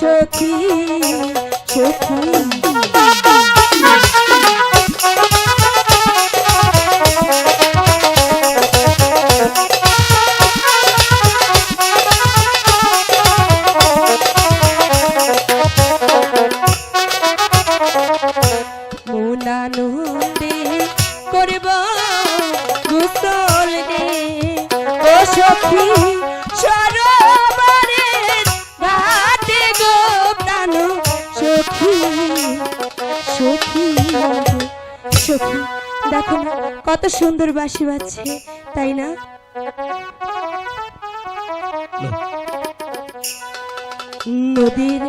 সখী সখী। করব গুসল রে ও সখী। সখী সখী দেখো না কত সুন্দর বাঁশি বাজছে তাই না? নদীর